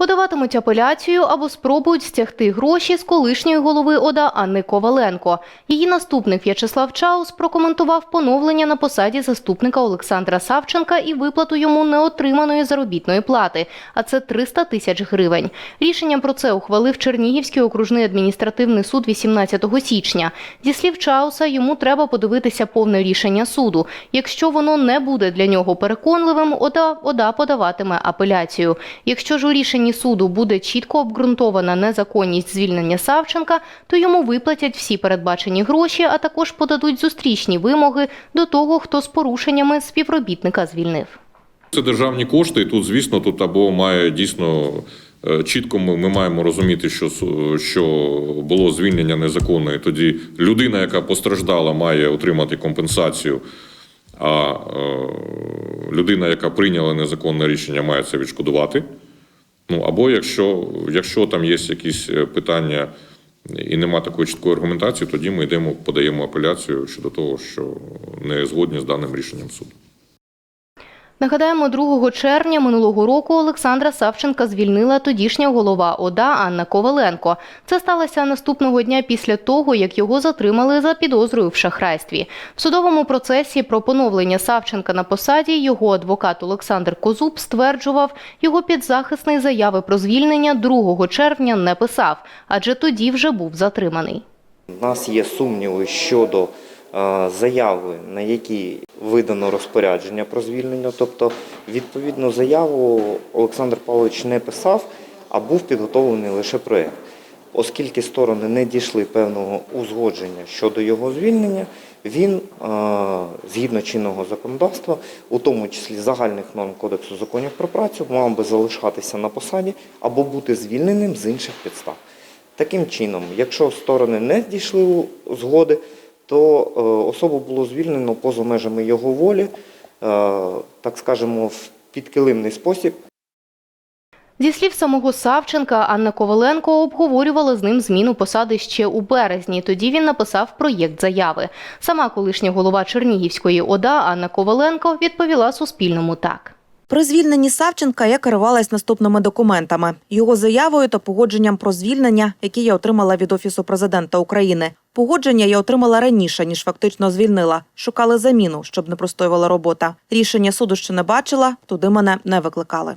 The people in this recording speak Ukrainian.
Подаватимуть апеляцію або спробують стягти гроші з колишньої голови ОДА Анни Коваленко. Її наступник В'ячеслав Чаус прокоментував поновлення на посаді заступника Олександра Савченка і виплату йому неотриманої заробітної плати, а це 300 тисяч гривень. Рішення про це ухвалив Чернігівський окружний адміністративний суд 18 січня. Зі слів Чауса, йому треба подивитися повне рішення суду. Якщо воно не буде для нього переконливим, ОДА, ОДА подаватиме апеляцію. Якщо ж у рішенні суду буде чітко обґрунтована незаконність звільнення Савченка, то йому виплатять всі передбачені гроші, а також подадуть зустрічні вимоги до того, хто з порушеннями співробітника звільнив. Це державні кошти, і тут, звісно, тут або має дійсно е, чітко ми, ми маємо розуміти, що, що було звільнення незаконне. і Тоді людина, яка постраждала, має отримати компенсацію. А е, людина, яка прийняла незаконне рішення, має це відшкодувати. Ну або якщо, якщо там є якісь е, питання і нема такої чіткої аргументації, тоді ми йдемо, подаємо апеляцію щодо того, що не згодні з даним рішенням суду. Нагадаємо, 2 червня минулого року Олександра Савченка звільнила тодішня голова ОДА Анна Коваленко. Це сталося наступного дня після того, як його затримали за підозрою в шахрайстві. В судовому процесі про поновлення Савченка на посаді його адвокат Олександр Козуб стверджував, його підзахисний заяви про звільнення 2 червня не писав, адже тоді вже був затриманий. У нас є сумніви щодо заяви, на якій видано розпорядження про звільнення. Тобто, відповідну заяву Олександр Павлович не писав, а був підготовлений лише проєкт. Оскільки сторони не дійшли певного узгодження щодо його звільнення, він, е, згідно чинного законодавства, у тому числі загальних норм Кодексу законів про працю, мав би залишатися на посаді або бути звільненим з інших підстав. Таким чином, якщо сторони не дійшли згоди, то е, особу було звільнено поза межами його волі, е, так скажемо, в підкилимний спосіб. Зі слів самого Савченка, Анна Коваленко обговорювала з ним зміну посади ще у березні. Тоді він написав проєкт заяви. Сама колишня голова Чернігівської ОДА Анна Коваленко відповіла Суспільному так. При звільненні Савченка я керувалась наступними документами: його заявою та погодженням про звільнення, які я отримала від офісу президента України. Погодження я отримала раніше ніж фактично звільнила. Шукали заміну, щоб не простоювала робота. Рішення суду ще не бачила, туди мене не викликали.